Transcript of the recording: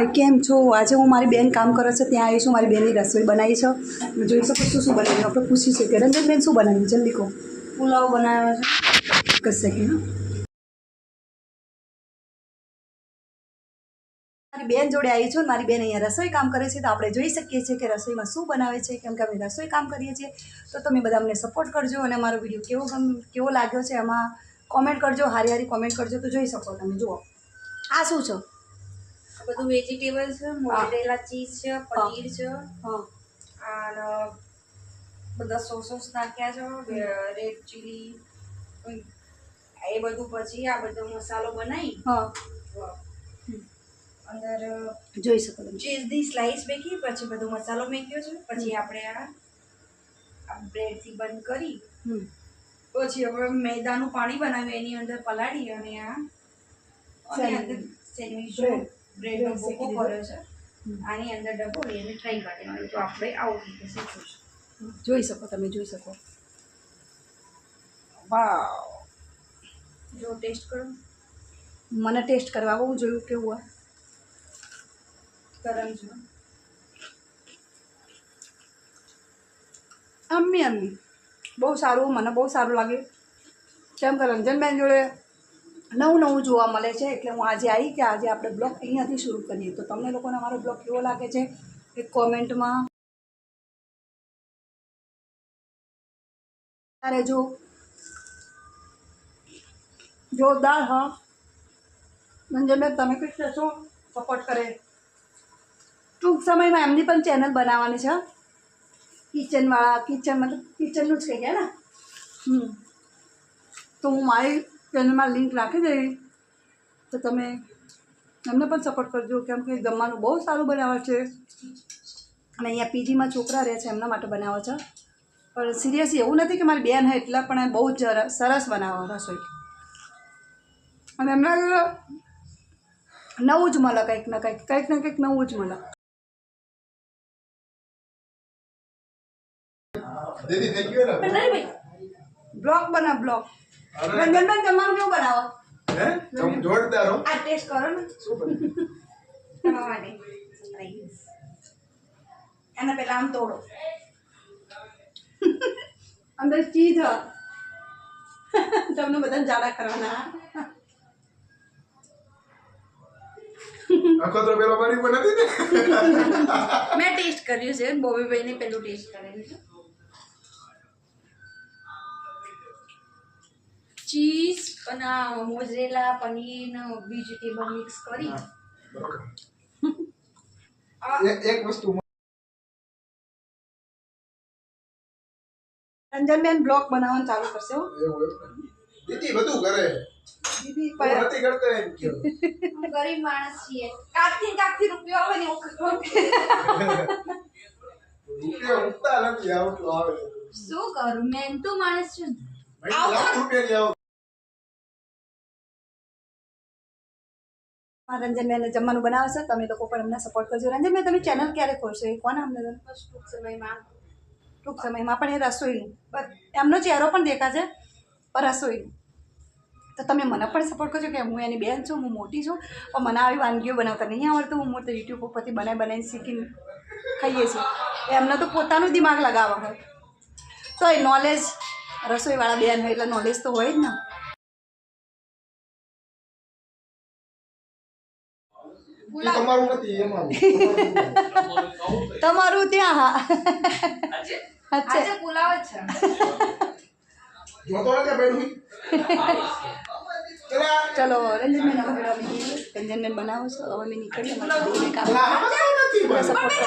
હાય કેમ છો? આજે હું મારી બેન કામ કરે છે, ત્યાં આવી છું મારી બેનની રસોઈ બનાવી છે. જોઈ શકો શું શું બનાવ્યું આપણે પૂછી છે કે રંજન શું બનાવ્યું જલ્દી કહો. પુલાવ બનાવ્યો છે. કશે કે મારી બેન જોડે આવી છું મારી બેન અહીંયા રસોઈ કામ કરે છે, તો આપણે જોઈ શકીએ છીએ કે રસોઈમાં શું બનાવે છે, કેમ કે અમે રસોઈ કામ કરીએ છીએ. તો તમે બધા અમને સપોર્ટ કરજો અને મારો વીડિયો કેવો ગમ, કેવો લાગ્યો છે, એમાં કોમેન્ટ કરજો, હારી હારી કોમેન્ટ કરજો, તો જોઈ શકો તમે. જુઓ. આ શું છે? બધું વેજીટેબલ છે મોટેલા ચીઝ છે પનીર છે. અને બધા સોસોસ નાખ્યા છે રેડ ચીલી એ બધું પછી આ બધો મસાલો બનાવી અંદર જોઈ શકો ચીઝની સ્લાઈસ મેકી પછી બધો મસાલો મેક્યો છે પછી આપણે આ બ્રેડ બ્રેડથી બંધ કરી. પછી હવે મેદાનું પાણી બનાવી એની અંદર પલાળી અને આ સેન્ડવિચ બ્રેડનો ભૂકો કર્યો છે. આની અંદર ડબોળી અને ટ્રાય કાઢી તો આપણે આવું રીતે શીખીશું. જોઈ શકો તમે જોઈ શકો. વાવ જો ટેસ્ટ કરો. મને ટેસ્ટ કરવા આવો હું જોયું કેવું હોય. કરમ છે. અમ્મી અમ્મી. બહુ સારું મને બહુ સારું લાગે કેમ કે રંજનબેન જોડે નવું નવું જોવા મળે છે એટલે હું આજે આવી કે આજે આપણે બ્લોગ અહીંયાથી શરૂ કરીએ. તો તમને લોકોને અમારો બ્લોગ કેવો લાગે છે? એ કોમેન્ટમાં. અરે જો જોરદાર હા. રંજનબેન તમે કંઈક કહેશો? સપોર્ટ કરે. ટૂંક સમયમાં એમની પણ ચેનલ બનાવવાની છે કિચનવાળા કિચન મતલબ કિચનનું જ કહીએ ને? હમ. તો હું મારી ચેનલમાં લિંક રાખી દઈશ. તો તમે એમને પણ સપોર્ટ કરજો કેમ કે જમવાનું બહુ સારું બનાવે છે. અને અહીંયા પીજીમાં છોકરા રહે છે એમના માટે બનાવે છે. પણ સિરિયસલી એવું નથી કે મારી બેન હોય એટલા પણ એ બહુ જ જર- સરસ બનાવો રસોઈ. અને એમના નવું જ મળે કંઈક ને કંઈક કંઈક ને કંઈક નવું જ મળે. બ્લોક બના અરે. રંજનબેન તમારું કેવું બનાવો? હે? જમ જોરદાર હો. આ ટેસ્ટ કરો ને. શું બને તમારા માટે. એના પહેલા આમ તોડો. અંદર ચીજ તમને બધા જાડા કરવાના. આખો તો પેલો મેં ટેસ્ટ કર્યું છે. બોબીભાઈ ને પેલું ટેસ્ટ કરેલું છે. ચીઝ અને આ મોઝરેલા પનીર ને વેજીટેબલ મિક્સ કરી. એક વસ્તુ રંજનબેન બ્લોગ બનાવવાનું ચાલુ કરશે હો. દીદી બધું કરે. દીદી પર નથી કરતા એમ કયો ગરીબ માણસ છીએ. કાકથી કાકથી રૂપિયો આવે ને રૂપિયા ઉગતા નથી આવતું આવે. શું કરું? મેં તો માણસ છું ભાઈ લાખ આ રંજનબેન જમવાનું બનાવે તમે લોકો પણ એમને સપોર્ટ કરજો. રંજનબેન તમે ચેનલ ક્યારે ખોલશો એ કોને અમને બસ ટૂંક સમયમાં. ટૂંક સમયમાં. પણ એ રસોઈનું. એમનો ચહેરો પણ દેખાશે પણ રસોઈનું. તો તમે મને પણ સપોર્ટ કરજો કે હું એની બેન છું હું મોટી છું. પણ મને આવી વાનગીઓ બનાવતા નહીં આવડતું. હું મોટી યુટ્યુબ ઉપરથી બનાવી બનાવીને શીખીને ખાઈએ છીએ. એમને તો પોતાનું દિમાગ લગાવવા હોય. તો એ નોલેજ રસોઈવાળા બેન હોય એટલે નોલેજ તો હોય જ ને. તમારું નથી તમારું ત્યાં હા. અચ્છા. આજે પુલાવ જ છે. જોતો નથી બેઠું ચલો રંજનબેન હવે. રંજનબેન બનાવો. છો હવે અમે નીકળીએ સપોર્ટ